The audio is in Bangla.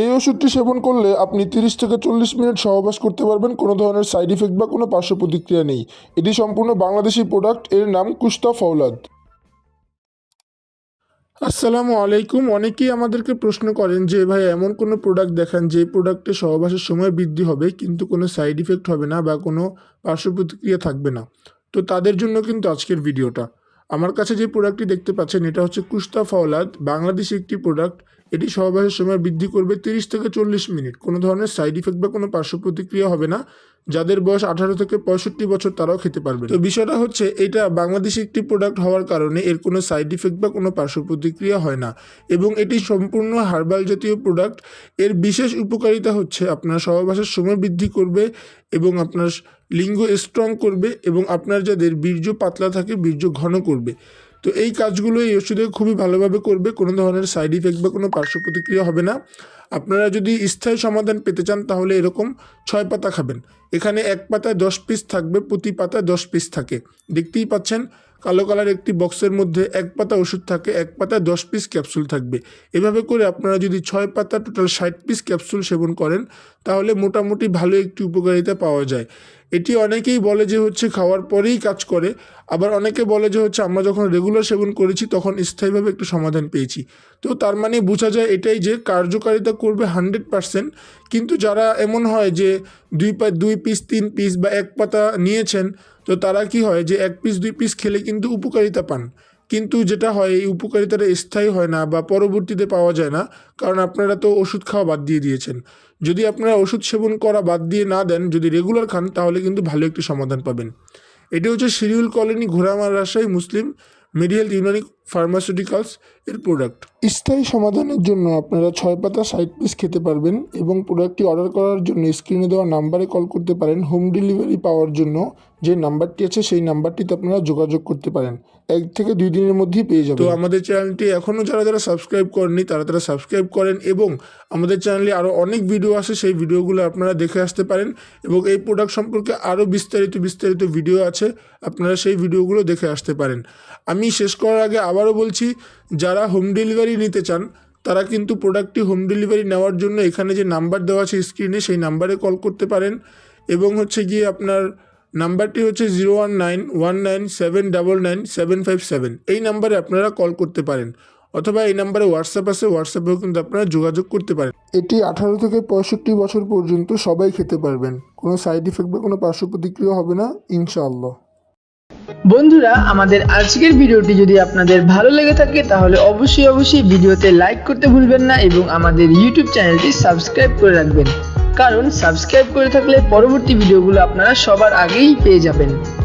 এই ওষুধটি সেবন করলে আপনি তিরিশ থেকে চল্লিশ মিনিট সহবাস করতে পারবেন, কোনো ধরনের সাইড ইফেক্ট বা কোনো পার্শ্ব প্রতিক্রিয়া নেই। এটি সম্পূর্ণ বাংলাদেশি প্রোডাক্ট, এর নাম কুস্তা ফৌলাদ আসসালামু আলাইকুম। অনেকেই আমাদেরকে প্রশ্ন করেন যে, ভাই, এমন কোনো প্রোডাক্ট দেখান যে প্রোডাক্টে সহবাসের সময় বৃদ্ধি হবে, কিন্তু কোনো সাইড ইফেক্ট হবে না বা কোনো পার্শ্ব প্রতিক্রিয়া থাকবে না? তো তাদের জন্য কিন্তু আজকের ভিডিওটা। আমার কাছে যে প্রোডাক্টটি দেখতে পাচ্ছেন, এটা হচ্ছে কুস্তা ফাওলাদ, বাংলাদেশি একটি প্রোডাক্ট। এটি সহবাসের সময় বৃদ্ধি করবে তিরিশ থেকে চল্লিশ মিনিট। কোনো ধরনের সাইড ইফেক্ট বা কোনো পার্শ্ব প্রতিক্রিয়া হবে না। যাদের বয়স আঠারো থেকে পঁয়ষট্টি বছর তারাও খেতে পারবে। তো বিষয়টা হচ্ছে, এটা বাংলাদেশি একটি প্রোডাক্ট হওয়ার কারণে এর কোনো সাইড ইফেক্ট বা কোনো পার্শ্ব প্রতিক্রিয়া হয় না। এবং এটি সম্পূর্ণ হার্বাল জাতীয় প্রোডাক্টের বিশেষ উপকারিতা হচ্ছে, আপনার সহবাসের সময় বৃদ্ধি করবে এবং আপনার লিঙ্গ স্ট্রং করবে এবং আপনার যাদের বীর্য পাতলা থাকে, বীর্য ঘন করবে। তো এই কাজগুলো এই ওষুধে খুবই ভালোভাবে করবে, কোনো ধরনের সাইড ইফেক্ট বা কোনো পার্শ্ব প্রতিক্রিয়া হবে না। আপনারা যদি স্থায়ী সমাধান পেতে চান, তাহলে এরকম ছয় পাতা খাবেন। এখানে এক পাতায় দশ পিস থাকবে, প্রতি পাতায় দশ পিস থাকে। দেখতেই পাচ্ছেন কালো কালার একটি বক্সের মধ্যে এক পাতা ওষুধ থাকে, এক পাতায় দশ পিস ক্যাপসুল থাকবে। এভাবে করে আপনারা যদি ছয় পাতা টোটাল ষাট পিস ক্যাপসুল সেবন করেন, তাহলে মোটামুটি ভালো একটি উপকারিতা পাওয়া যায়। এটি অনেকেই বলে যে হচ্ছে খাওয়ার পরেই কাজ করে, আবার অনেকে বলে যে হচ্ছে আমরা যখন রেগুলার সেবন করেছি তখন স্থায়ীভাবে একটু সমাধান পেয়েছি। তো তার মানে বোঝা যায় এটাই যে কার্যকারিতা করবে হান্ড্রেড পারসেন্ট, কিন্তু যারা এমন হয় যে দুই পা দুই পিস তিন পিস বা এক পাতা নিয়েছেন তো তারা কি হয় যে এক পিস দুই পিস খেলে কিন্তু উপকারিতা পান। কিন্তু যেটা হয়, এই উপকারিতাটা স্থায়ী হয় না বা পরবর্তীতে পাওয়া যায় না, কারণ আপনারা তো ওষুধ খাওয়া বাদ দিয়ে দিয়েছেন। যদি আপনারা ওষুধ সেবন করা বাদ দিয়ে না দেন, যদি রেগুলার খান, তাহলে কিন্তু ভালো একটি সমাধান পাবেন। এটি হচ্ছে Shiroil colony Ghoramara Rajshahi Muslim Medihealth Unani pharmaceuticals এর প্রোডাক্ট স্থায়ী সমাধানের জন্য আপনারা ছয় পাতা সাইড পিস খেতে পারবেন এবং প্রোডাক্টটি অর্ডার করার জন্য স্ক্রিনে দেওয়া নাম্বারে কল করতে পারেন হোম ডেলিভারি পাওয়ার জন্য। যে নাম্বারটি আছে সেই নাম্বারটিতে আপনারা যোগাযোগ করতে পারেন। এক থেকে দুই দিনের মধ্যেই পেয়ে যাবেন। তো আমাদের চ্যানেলটি এখনও যারা যারা সাবস্ক্রাইব করেননি তারা তারা সাবস্ক্রাইব করেন এবং আমাদের চ্যানেলে আরও অনেক ভিডিও আছে সেই ভিডিওগুলো আপনারা দেখে আসতে পারেন এবং এই প্রোডাক্ট সম্পর্কে আরও বিস্তারিত বিস্তারিত ভিডিও আছে আপনারা সেই ভিডিওগুলো দেখে আসতে পারেন। আমি শেষ করার আগে আবারও বলছি, যারা হোম ডেলিভারি নিতে চান, তারা কিন্তু প্রোডাক্টটি হোম ডেলিভারি নেওয়ার জন্য এখানে যে নাম্বার দেওয়া আছে স্ক্রিনে সেই নাম্বারে কল করতে পারেন। এবং হচ্ছে গিয়ে আপনার নাম্বারটি হচ্ছে zero one nine one nine seven double nine seven five seven এই নাম্বারে আপনারা কল করতে পারেন। অথবা এই নাম্বারে হোয়াটসঅ্যাপ আছে হোয়াটসঅ্যাপেও কিন্তু আপনারা যোগাযোগ করতে পারেন। এটি আঠারো থেকে পঁয়ষট্টি বছর পর্যন্ত সবাই খেতে পারবেন। কোনো সাইড ইফেক্ট বা কোনো পার্শ্ব প্রতিক্রিয়া হবে না, ইনশাআল্লাহ। বন্ধুরা, আমাদের আজকের ভিডিওটি যদি আপনাদের ভালো লেগে থাকে, তাহলে অবশ্যই অবশ্যই ভিডিওতে লাইক করতে ভুলবেন না এবং আমাদের ইউটিউব চ্যানেলটি সাবস্ক্রাইব করে রাখবেন। কারণ সাবস্ক্রাইব করে থাকলে পরবর্তী ভিডিওগুলো আপনারা সবার আগেই পেয়ে যাবেন।